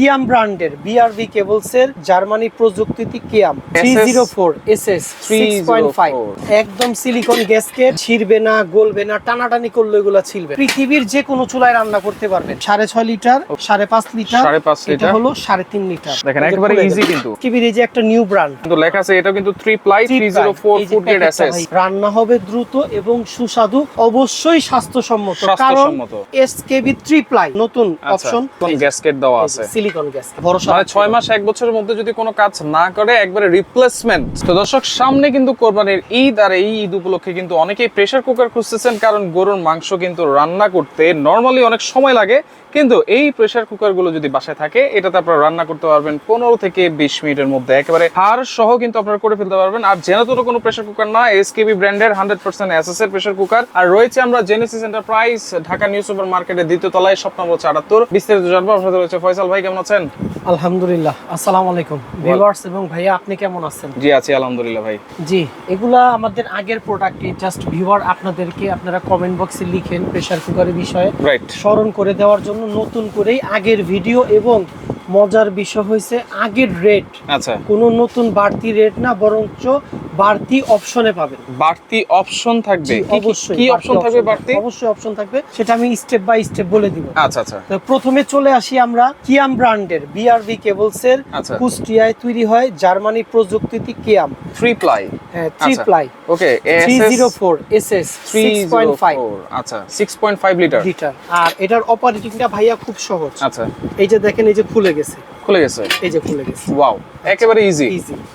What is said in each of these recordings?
কিয়াম ব্র্যান্ডের বিআরভি কেবলস এর জার্মানি প্রযুক্তিতে কিয়াম three zero four S S একদম সিলিকন গ্যাসকেট ছিড়বে না গলবে না টানাটানি করলে এগুলো ছিলবে। পৃথিবীর যে কোনো চুলায় রান্না করতে পারবেন। সাড়ে ছয় লিটার সাড়ে পাঁচ লিটার সাড়ে পাঁচ লিটার। হলো সাড়ে তিন লিটার। দেখেন, একেবারে গেছে। কিন্তু। কিবির এই যে একটা নিউ ব্র্যান্ড কিন্তু লেখা আছে এটা কিন্তু three ply three zero four food grade SS রান্না হবে দ্রুত এবং সুস্বাদু অবশ্যই স্বাস্থ্যসম্মত। কারণ। এসকেবি থ্রি প্লাই নতুন অপশন কোন গ্যাসকেট দেওয়া আছে। সিলিকন গ্যাস ভরসা মানে ছয় মাস এক বছরের মধ্যে যদি কোনো কাজ না করে একবারে রিপ্লেসমেন্ট তো দর্শক সামনে কিন্তু কোরবানির ঈদ আর এই ঈদ উপলক্ষে কিন্তু অনেকেই প্রেসার কুকার খুঁজতেছেন কারণ গরুর মাংস কিন্তু রান্না করতে নর্মালি অনেক সময় লাগে। কিন্তু এই প্রেসার কুকারগুলো যদি বাসায় থাকে এটাতে আপনারা রান্না করতে পারবেন পনেরো থেকে বিশ মিনিটের মধ্যে। একেবারে হাড় সহ কিন্তু আপনারা করে ফেলতে পারবেন। আর জেনাতোর কোনো প্রেসার কুকার না এসকেবি ব্র্যান্ডের হান্ড্রেড পার্সেন্ট এস এর প্রেসার কুকার আর রয়েছে আমরা Genesis Enterprise Dhaka new super মার্কেটের দ্বিতীয় তলায় স্বপ্ন নম্বর চারাত্তর বিস্তারিত জানব আপনার সাথে রয়েছে ফয়সাল ভাই কেমন আছেন? আলহামদুলিল্লাহ। আসসালামু আলাইকুম। ভিউয়ার্স এবং ভাইয়া আপনি কেমন আছেন? জি আছি আলহামদুলিল্লাহ ভাই। জি এগুলা আমাদের আগের প্রোডাক্ট জাস্ট ভিউয়ার আপনাদেরকে আপনারা কমেন্ট বক্সে লিখেন প্রেসার কুকারের বিষয়ে। রাইট স্মরণ করে দেওয়ার জন্য নতুন করেই আগের ভিডিও এবং মজার বিষয় হয়েছে আগের রেট আচ্ছা। কোনো নতুন বাড়তি রেট না বরঞ্চ বাড়তি অপশনে পাবেন। বাড়তি অপশন থাকবে? অবশ্যই কি অপশন থাকবে বাড়তি? অবশ্যই অপশন থাকবে সেটা আমি স্টেপ বাই স্টেপ বলে দিব। আচ্ছা আচ্ছা। তো প্রথমে চলে আসি আমরা কিয়াম ব্র্যান্ডের বিআরভি কেবলস এর আচ্ছা। কুষ্টিয়ায় তৈরি হয় জার্মানি প্রযুক্তিতে কিয়াম। থ্রি প্লাই থ্রি আচ্ছা। Ply okay three zero four S S six point five আচ্ছা। Six point five litre litre আর এটার অপারেটিংটা ভাইয়া খুব সহজ। আচ্ছা। এই যে দেখেন এই যে খুলে গেছে। খুলে গেছে? এই যে খুলে গেছে। ওয়াও একেবারে ইজি।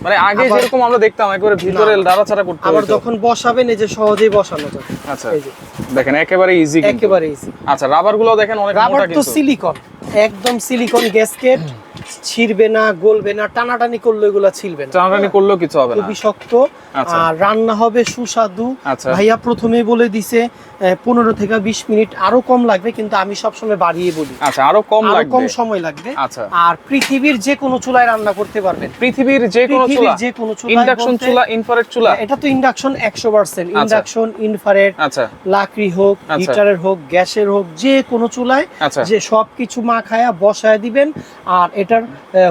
মানে আগে যেরকম আমরা দেখতাম একেবারে ভিতরে দাঁড়াছাড়া করতে আবার যখন বসাবেন এই যে সহজেই বসানো যাবে আচ্ছা এই যে। দেখেন একেবারে ইজি একেবারে ইজি আচ্ছা রাবারগুলো দেখেন অনেক রাবার তো সিলিকন একদম সিলিকন গ্যাসকেট ছিড়বে না গলবে না টানাটানি করলে এগুলা ছিলবে না। টানাটানি করলেও কিছু হবে না। খুবই শক্ত। আচ্ছা। আর রান্না হবে সুস্বাদু। আচ্ছা। ভাইয়া প্রথমেই বলে দিছে পনেরো থেকে বিশ মিনিট আরও কম লাগবে কিন্তু আমি সবসময় বাড়িয়ে বলি। আচ্ছা আরও কম লাগবে? কম সময় লাগবে। আচ্ছা। আর পৃথিবীর যে কোনো চুলায় রান্না করতে পারবেন। পৃথিবীর যে কোনো চুলা। যে কোনো চুলায় ইন্ডাকশন চুলা ইনফ্রারেড চুলা। এটা তো ইন্ডাকশন একশো পার্সেন্ট। ইন্ডাকশন ইনফারেট আচ্ছা। লাকড়ি হোক আচ্ছা। হিটারের হোক গ্যাসের হোক যে কোনো চুলায় আচ্ছা। যে সব কিছু মাখায়া বসায় দিবেন। আর এটার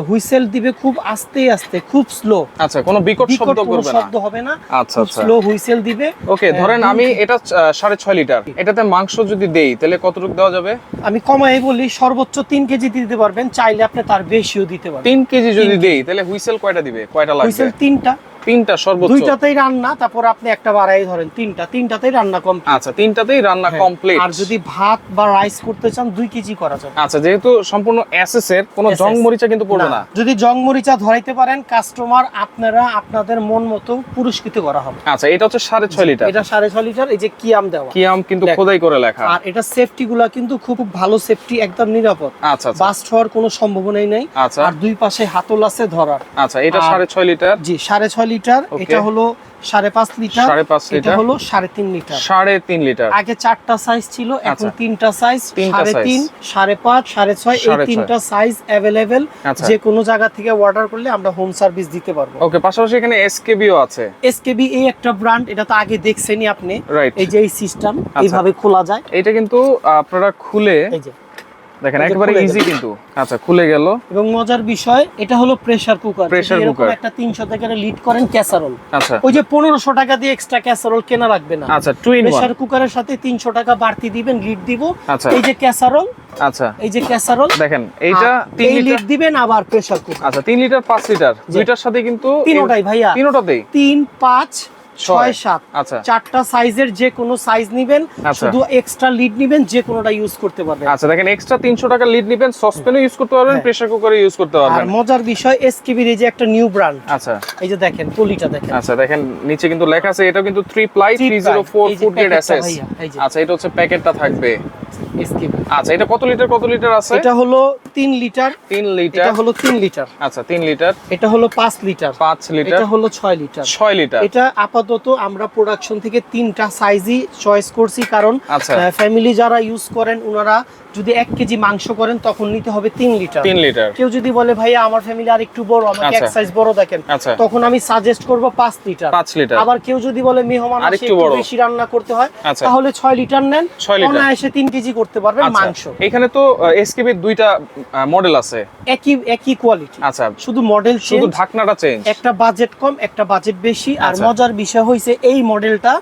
হুইসেল দিবে খুব আস্তে আস্তে খুব স্লো আচ্ছা কোনো বিকট শব্দ করবে না। শব্দ হবে না আচ্ছা আচ্ছা। স্লো হুইসেল দিবে। ওকে ধরেন আমি এটা আহ, সাড়ে ছয় লিটার। এটাতে মাংস যদি দেই তাহলে কতটুকু দেওয়া যাবে? আমি কমাই বলি সর্বোচ্চ তিন কেজি দিতে পারবেন চাইলে আপনি তার বেশিও দিতে পারবেন। তিন কেজি যদি দেই তাহলে হুইসেল কয়টা দিবে? কয়টা লাগবে? হুইসেল তিনটা। তিনটা সর্বোচ্চ। দুইটাতেই রান্না তারপর আপনি একটা বাড়াই ধরেন তিনটা। তিনটাতেই রান্না কম আচ্ছা তিনটাতেই রান্না কমপ্লিট আর যদি ভাত বা রাইস করতে চান দুই কেজি করা যাবে। আচ্ছা যেহেতু সম্পূর্ণ এসএস এর কোনো জং মরিচা কিন্তু পড়বে না। যদি জং মরিচা ধরাইতে পারেন কাস্টমার আপনারা আপনাদের মন মতো পুরস্কৃত করা হবে। আচ্ছা এটা হচ্ছে সাড়ে ছয় লিটার। এটা সাড়ে ছয় লিটার এই যে কিয়াম দেওয়া। কি আম কিন্তু খোদাই করে লেখা। আর এটা সেফটি গুলা কিন্তু খুব ভালো সেফটি একদম নিরাপদ। আচ্ছা আচ্ছা। বাস্ট হওয়ার কোনো সম্ভাবনাই নেই। আচ্ছা। আর দুই পাশে হাতল আছে ধরার। আচ্ছা এটা সাড়ে ছয় লিটার। জি সাড়ে ছয় লিটার এটা হলো সাড়ে পাঁচ লিটার সাড়ে পাঁচ এটা লিটার। হলো সাড়ে তিন লিটার। সাড়ে তিন লিটার। আগে চারটা সাইজ ছিল এখন আচ্ছা। তিনটা সাইজ সাড়ে তিন সাড়ে পাঁচ সাড়ে ছয় এই তিনটা সাইজ অ্যাভেলেবেল। যে কোনো জায়গা থেকে অর্ডার করলে আমরা হোম সার্ভিস দিতে পারব। ওকে পাশাপাশি এখানে এসকেবিও আছে। এসকেবি এই একটা ব্র্যান্ড এটা তো আগে দেখছেনই আপনি। এই যে এই সিস্টেম আচ্ছা। এইভাবে খোলা যায়। এটা কিন্তু আপনারা খুলে এই যে। দেখেন একেবারে ইজি কিন্তু। আচ্ছা খুলে গেল। এবং মজার বিষয় এটা হলো প্রেসার কুকার এরকম cooker। একটা তিনশো টাকার লিড করেন ক্যাসারোল আচ্ছা। ওই যে পনেরোশো টাকা দিয়ে এক্সট্রা ক্যাসারোল কেনা লাগবে না। আচ্ছা টু ইন প্রেসার কুকারের সাথে তিনশো টাকা বাড়তি দিবেন লিড দিব। আচ্ছা। এই যে ক্যাসারোল আচ্ছা। এই যে ক্যাসারোল দেখেন এইটা তিন এই লিটার লিড দিবেন আবার প্রেসার কুকার আচ্ছা তিন লিটার পাঁচ লিটার দুইটার সাথে কিন্তু তিনোটাই ভাইয়া। তিনোটাতেই? তিন পাঁচ ছয়। সাত আচ্ছা চারটা সাইজের যে কোনো সাইজ নিবেন আচ্ছা। শুধু এক্সট্রা লিড নিবেন যে কোনোটা ইউজ করতে পারবেন আচ্ছা দেখেন এক্সট্রা তিনশো টাকা লিড নিবেন সসপ্যানও ইউজ করতে পারবেন। প্রেসার কুকারে ইউজ করতে আর পারবেন মজার বিষয় এসকেবির এই যে একটা নিউ ব্র্যান্ড আচ্ছা এই যে দেখেন পলিটা দেখেন আচ্ছা দেখেন নিচে কিন্তু লেখা আছে এটা কিন্তু three ply three zero four food grade যে। আচ্ছা এটা হচ্ছে প্যাকেটটা থাকবে এসকেবি আচ্ছা এটা কত লিটার কত লিটার আছে? এটা হলো তিন লিটার। তিন এটা হলো তিন লিটার। আচ্ছা তিন লিটার। এটা হলো পাঁচ লিটার। পাঁচ লিটার। এটা হলো ছয় লিটার। ছয় লিটার। এটা আপাতত আমরা প্রোডাকশন থেকে তিনটা সাইজই চয়েস করছি কারণ আচ্ছা। ফ্যামিলি যারা ইউজ করেন ওনারা যদি এক কেজি মাংস করেন তখন নিতে হবে তিন লিটার। তিন লিটার। কেউ যদি বলে ভাইয়া আমার ফ্যামিলি আর একটু বড় আমাকে এক আচ্ছা। সাইজ বড় দেখেন আচ্ছা। তখন আমি সাজেস্ট করব পাঁচ লিটার। পাঁচ লিটার। আবার কেউ যদি বলে মেহমান একটু বেশি রান্না করতে হয় আচ্ছা। তাহলে ছয় লিটার নেন। ছয় লিটার। অনায়াসে তিন কেজি করতে পারবেন আচ্ছা। মাংস। এখানে তো এসকেবি দুইটা মডেল আছে। একই একই কোয়ালিটি আচ্ছা। শুধু মডেল শুধু ঢাকনাটা চেঞ্জ একটা বাজেট কম একটা বাজেট বেশি। আর আচ্ছা। মজার বিষয় হইছে এই মডেলটা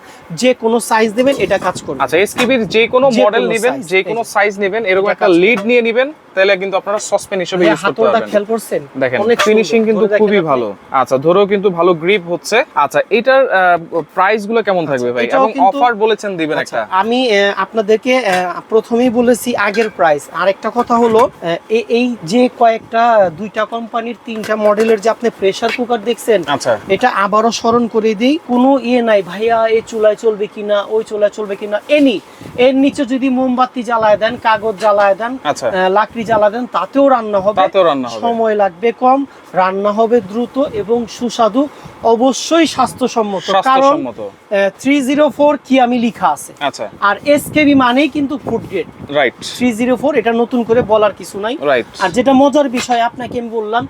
যে কোনো সাইজ দেবেন এটা কাজ করবে। আচ্ছা এসকেবির যে কোনো মডেল নেবেন যে কোনো সাইজ নেবেন এরকম একটা লিড নিয়ে নেবেন তাহলে কিন্তু আপনারা সসপেন হিসেবে ইউজ করতে পারবেন। খেয়াল করছেন? দেখেন অনেক ফিনিশিং কিন্তু খুবই ভালো। আচ্ছা ধরেও কিন্তু ভালো গ্রিপ হচ্ছে। আচ্ছা এটার প্রাইসগুলো কেমন থাকবে ভাই? এবং অফার বলেছেন দিবেন আচ্ছা, একটা। আমি আপনাদেরকে প্রথমেই বলেছি আগের প্রাইস আরেকটা কথা হলো এই যে কয়েকটা দুইটা কোম্পানির তিনটা মডেলের যে আপনি প্রেসার কুকার দেখছেন আচ্ছা। এটা আবারও স্মরণ করে দিই কোনো ইয়ে নাই ভাইয়া এই চুলায় চলবে কিনা ওই চুলায় চলবে কিনা এনি এর নিচে যদি মোমবাতি জ্বালায় দেন কাগজ জ্বালায় দেন আচ্ছা। লাকড়ি জ্বালা দেন তাতেও রান্না হবে তাতেও রান্না হবে। সময় লাগবে কম রান্না হবে দ্রুত এবং সুস্বাদু অবশ্যই স্বাস্থ্যসম্মত। কারণ থ্রি জিরো ফোর কি আমি লিখা আছে। আচ্ছা। আর এসকেবি মানেই কিন্তু food grade right three zero four এটা নতুন করে বলার কিছু নাই। আর যেটা মজার বিষয় আপনাকে আমি বললাম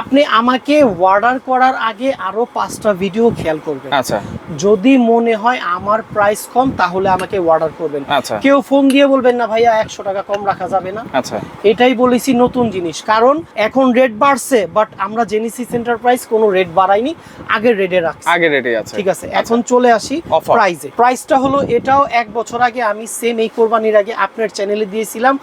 আপনি আমাকে অর্ডার করার আগে আরও পাঁচটা ভিডিও খেয়াল করবেন। আচ্ছা। যদি মনে হয় আমার প্রাইস কম তাহলে আমাকে অর্ডার করবেন। কেউ ফোন দিয়ে বলবেন না ভাইয়া একশো টাকা কম রাখা যাবে না। আচ্ছা। এটাই বলেছি নতুন জিনিস। কারণ এখন রেট বাড়ছে বাট আমরা জেনিসিস এন্টারপ্রাইজ কোনো রেট বাড়াইনি আগের রেটে রাখছি। আগে রেডি আছে। ঠিক আছে এখন চলে আসি প্রাইজে প্রাইসটা হলো এটাও এক বছর আগে আমি সেম এই কোরবানির আগে আপনার চ্যানেলে দিয়েছিলাম।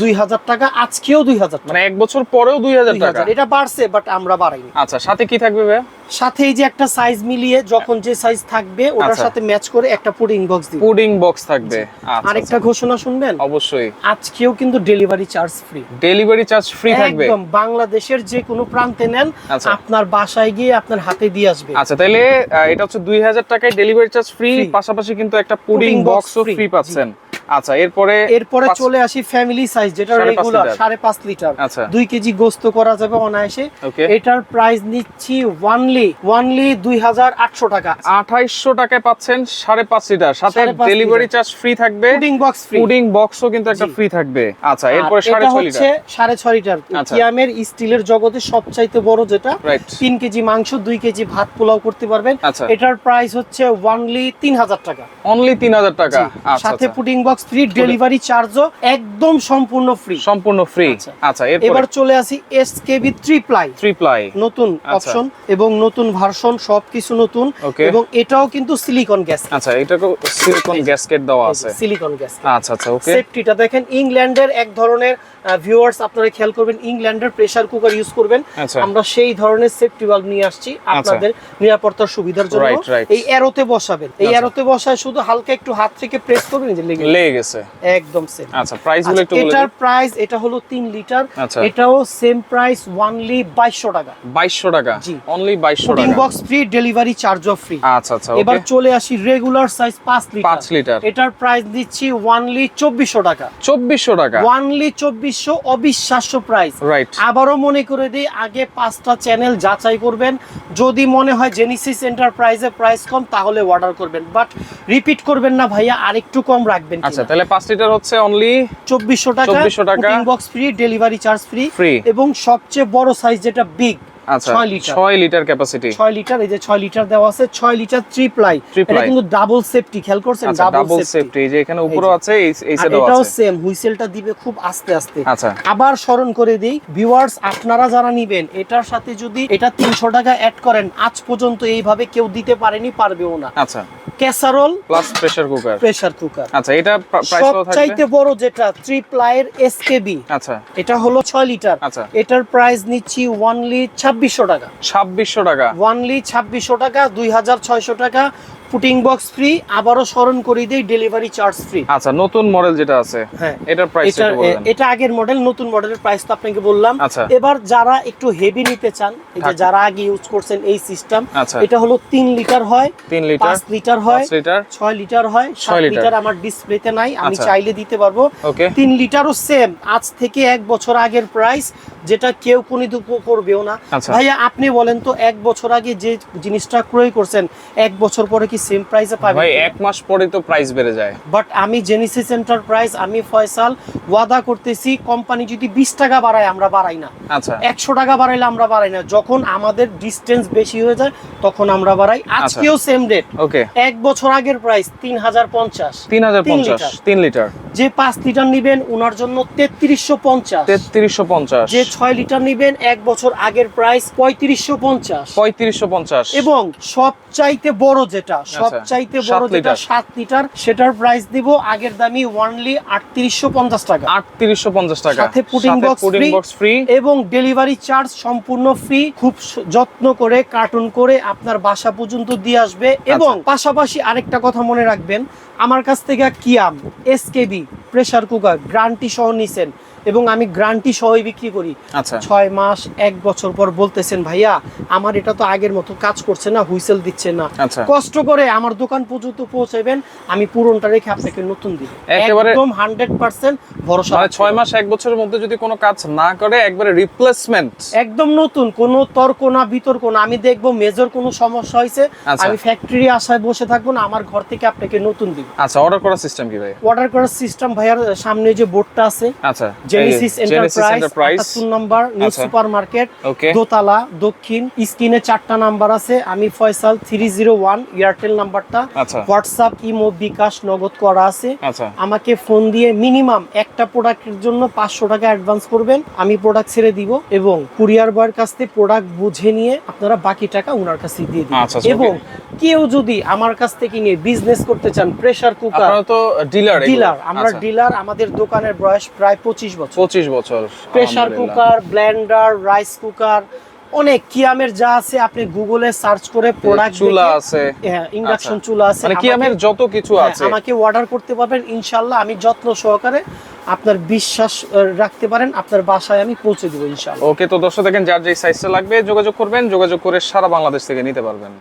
দুই হাজার টাকা আজকেও দুই হাজার মানে এক বছর পরেও দুই হাজার 2000 টাকা। এটা বাড়ছে বাট আমরা বাড়াইনি। আচ্ছা সাথে কি থাকবে ভাই সাথে এই যে একটা সাইজ মিলিয়ে যখন যে সাইজ থাকবে ওটার আচ্ছা। সাথে ম্যাচ করে একটা পুডিং বক্স দিব। পুডিং বক্স থাকবে। আচ্ছা আরেকটা ঘোষণা শুনবেন? আচ্ছা, অবশ্যই আজকেও কিন্তু delivery charge free delivery charge free থাকবে। একদম বাংলাদেশের যে কোনো প্রান্তে নেন আচ্ছা। আপনার বাসায় গিয়ে আপনার হাতে দিয়ে আসবে। আচ্ছা তাহলে এটা হচ্ছে দুই হাজার টাকায় ডেলিভারি চার্জ ফ্রি পাশাপাশি কিন্তু একটা পুডিং বক্সও ফ্রি। পাচ্ছেন। আচ্ছা এরপরে এরপরে চলে আসি ফ্যামিলি সাইজ যেটা রেগুলার। সাড়ে পাঁচ লিটার। আচ্ছা। দুই কেজি গোস্ত করা যাবে অনায়াসে। এটার প্রাইস নিচ্ছি ওয়ানলি ওয়ানলি দুই হাজার আটশো টাকা। আঠাইশশো টাকায় পাচ্ছেন সাড়ে পাঁচ লিটার। সাথে ডেলিভারি চার্জ ফ্রি থাকবে। পুডিং বক্স ফ্রি পুডিং বক্সও কিন্তু একটা ফ্রি থাকবে। আচ্ছা এরপরে সাড়ে ছয় হচ্ছে লিটার। সাড়ে ছয় লিটার। আচ্ছা। কিয়ামের স্টিলের জগতে সবচাইতে বড় যেটা তিন কেজি মাংস দুই কেজি ভাত পোলাও করতে পারবেন। আচ্ছা। এটার প্রাইস হচ্ছে ওয়ানলি তিন হাজার টাকা। অনলি তিন হাজার টাকা। আচ্ছা সাথে আচ্ছা। পুডিং বক্স ফ্রি ডেলিভারি চার্জও একদম সম্পূর্ণ ফ্রি সম্পূর্ণ ফ্রি আচ্ছা। আচ্ছা এবার চলে আসি S K B three ply three ply নতুন আচ্ছা। অপশন এবং নতুন ভার্সন সবকিছু নতুন. এবং এটাও কিন্তু সিলিকন গ্যাস আচ্ছা এটাকে সিলিকন গ্যাসকেট দেওয়া আছে। সিলিকন গ্যাস আচ্ছা আচ্ছা ওকে সেফটিটা দেখেন ইংল্যান্ডের এক ধরনের ভিউয়ার্স আপনারা খেয়াল করবেন ইংল্যান্ডের প্রেসার কুকার ইউজ করবেন। আচ্ছা। আমরা সেই ধরনের সেফটি ভালভ নিয়ে আসছি আচ্ছা। আপনাদের নিরাপত্তার সুবিধার জন্য। এই এরোতে বসাবেন। এই আচ্ছা। এরোতে বসায় শুধু হালকা একটু হাত থেকে প্রেস করবেন যে লেগে লেগে গেছে। একদম সেম আচ্ছা প্রাইস হলো একটু এটার প্রাইস এটা হলো 3 লিটার এটাও সেম প্রাইস অনলি 2200 টাকা। 2200 টাকা? জি। অনলি 2200 টাকা? Box free delivery charge off free আচ্ছা আচ্ছা এবার চলে আসি রেগুলার সাইজ 5 লিটার 5 লিটার এটার প্রাইস দিচ্ছি অনলি 2400 টাকা। 2400 টাকা। অনলি 24 উনিশশো অবিশ্বাস্য প্রাইস রাইট আবারও মনে করে দিই আগে পাঁচটা চ্যানেল যাচাই করবেন। যদি মনে হয় জেনিসিস এন্টারপ্রাইজের প্রাইস কম তাহলে অর্ডার করবেন। বাট রিপিট করবেন না ভাইয়া আরেকটু কম রাখবেন আচ্ছা তাহলে পাঁচ লিটার হচ্ছে অনলি 2400 টাকা 2400 টাকা। Box free delivery charge free এবং সবচেয়ে বড় সাইজ যেটা বিগ ছয় লিটার। ছয় লিটার ক্যাপাসিটি ছয় লিটার এই যে ছয় লিটার দেওয়া আছে ছয় লিটার থ্রি প্লাই এটা কিন্তু ডাবল সেফটি খেয়াল করছেন? আচ্ছা ডাবল সেফটি এই যে এখানে উপরেও আছে এই এই আর এটাও সেম হুইসেলটা দিবে খুব আস্তে আস্তে। আচ্ছা। আবার স্মরণ করে দিই ভিউয়ার্স আপনারা যারা নিবেন এটার সাথে যদি এটা তিনশো টাকা অ্যাড করেন আজ পর্যন্ত এইভাবে কেউ দিতে পারেনি পারবেও না। আচ্ছা। Casserole plus pressure cooker pressure cooker আচ্ছা এটা প্রাইস কত সবচাইতে বড় যেটা থ্রি প্লাইয়ের এসকেবি আচ্ছা। এটা হলো ছয় লিটার। আচ্ছা। এটার প্রাইস নিচ্ছি ওয়ানলি ছাব্বিশশো টাকা। ছাব্বিশশো টাকা। ওয়ানলি ছাব্বিশশো টাকা দুই হাজার ছয়শো টাকা পুটিং বক্স ফ্রি আবারও স্মরণ করে দিই ডেলিভারি চার্জ ফ্রি। আচ্ছা নতুন মডেল যেটা আছে হ্যাঁ। এটার প্রাইস এটা এটা আগের মডেল নতুন মডেলের প্রাইস তো আপনাকে বললাম। আচ্ছা। এবার যারা একটু হেভি নিতে চান এই যে যারা আগে ইউজ করছেন এই সিস্টেম আচ্ছা। এটা হলো তিন লিটার হয় তিন লিটার পাঁচ লিটার হয় পাঁচ লিটার ছয় লিটার হয় সাত ছয় লিটার। লিটার আমার ডিসপ্লেতে নাই আমি আচ্ছা। চাইলে দিতে পারব। ওকে তিন লিটারও সেম আজ থেকে এক বছর আগের প্রাইস যেটা কেউ কোন করবেও না। আচ্ছা। ভাইয়া আপনি বলেন তো এক বছর আগে যে জিনিসটা ক্রয় করছেন এক বছর পরে কি সেম প্রাইসে ভাই এক মাস পরে তো প্রাইস বেড়ে যায়। বাট আমি জেনিসিস এন্টারপ্রাইজ আমি ফয়সাল ওয়াদা করতেছি কোম্পানি যদি বিশ টাকা বাড়ায় আমরা বাড়াই না। আচ্ছা। একশো টাকা বাড়াইলে আমরা বাড়াই না। যখন আমাদের ডিস্টেন্স বেশি হয়ে যায় তখন আমরা বাড়াই। আজকেও সেম রেট ওকে এক বছর আগের প্রাইস তিন হাজার পঞ্চাশ। তিন হাজার তিন পঞ্চাশ লিটার। যে পাঁচ লিটার নিবেন ওনার জন্য তেত্রিশশো পঞ্চাশ। তেত্রিশশো পঞ্চাশ। যে ছয় লিটার নিবেন এক বছর আগের প্রাইস পঁয়ত্রিশশো পঞ্চাশ। পঁয়ত্রিশশো পঞ্চাশ। এবং সবচাইতে বড় যেটা সবচাইতে বড় যেটা। সাত লিটার সেটার প্রাইস দিব আগের দামি আটত্রিশশো পঞ্চাশ টাকা। আটত্রিশশো পঞ্চাশ টাকা। সাথে পুডিং বক্স বক্স ফ্রি এবং ডেলিভারি চার্জ সম্পূর্ণ ফ্রি খুব যত্ন করে কার্টুন করে আপনার বাসা পর্যন্ত দিয়ে আসবে। আচ্ছা। এবং পাশাপাশি আরেকটা কথা মনে রাখবেন আমার কাছ থেকে কিয়াম এসকেবি প্রেসার কুকার গ্রান্টি সহ নিছেন। এবং আমি গ্রান্টি সহই বিক্রি করি। আচ্ছা। ছয় মাস এক বছর পর বলতেছেন ভাইয়া আমার এটা তো আগের মতো কাজ করছে না হুইসেল দিচ্ছে না। আচ্ছা। কষ্ট করে আমার দোকান পর্যন্ত পৌঁছাবেন আমি পুরনটা রেখে আপনাকে নতুন দিব। একদম হান্ড্রেড পার্সেন্ট ভরসা মানে ছয় মাস এক বছরের মধ্যে যদি কোনো কাজ না করে একবারে রিপ্লেসমেন্ট একদম নতুন কোনো তর্ক না বিতর্ক না। আমি দেখব মেজর কোনো সমস্যা হয়েছে আচ্ছা। আমি ফ্যাক্টরি আশায় বসে থাকব না আমার ঘর থেকে আপনাকে নতুন দিব। আচ্ছা অর্ডার করার সিস্টেম কি ভাই অর্ডার করার সিস্টেম ভাইয়ার সামনে যে বোর্ডটা আছে আচ্ছা। জেনেসিস এন্টারপ্রাইজ এন্টারপ্রাইজ আটাত্তর নাম্বার নিউ আচ্ছা। সুপার মার্কেট দোতলা দক্ষিণ স্ক্রিনে চারটা নাম্বার আছে আমি Faisal three zero one Airtel নাম্বারটা আচ্ছা। হোয়াটসঅ্যাপ ইমো বিকাশ নগদ করা আছে। আচ্ছা। আমাকে ফোন দিয়ে মিনিমাম একটা প্রোডাক্টের জন্য পাঁচশো টাকা অ্যাডভান্স করবেন আমি প্রোডাক্ট ছেড়ে দিব এবং কুরিয়ার বয়ের কাছ থেকে প্রোডাক্ট বুঝে নিয়ে আপনারা বাকি টাকা ওনার কাছে দিয়ে দিবেন। আচ্ছা, আচ্ছা, এবং কেউ যদি আমার কাছ থেকে নিয়ে বিজনেস করতে চান প্রেসার কুকার তো ডিলার ডিলার আমরা ডিলার আমাদের দোকানের বয়স প্রায় পঁচিশ বছর। পঁচিশ বছর। Pressure cooker blender rice cooker অনেক কিয়ামের যা আছে আপনি গুগলে সার্চ করে প্রোডাক্ট চুলা আছে। হ্যাঁ ইন্ডাকশন আচ্ছা। চুলা আছে। মানে কি আমাকে- আমের যত কিছু হ্যাঁ, আছে। আমাকে অর্ডার করতে পারবেন ইনশাল্লাহ আমি যত্ন সহকারে আপনার বিশ্বাস রাখতে পারেন আপনার বাসায় আমি পৌঁছে দেবো ইনশাল্লাহ ওকে তো দর্শক দেখেন যার যে সাইজটা লাগবে যোগাযোগ করবেন যোগাযোগ করে সারা বাংলাদেশ থেকে নিতে পারবেন।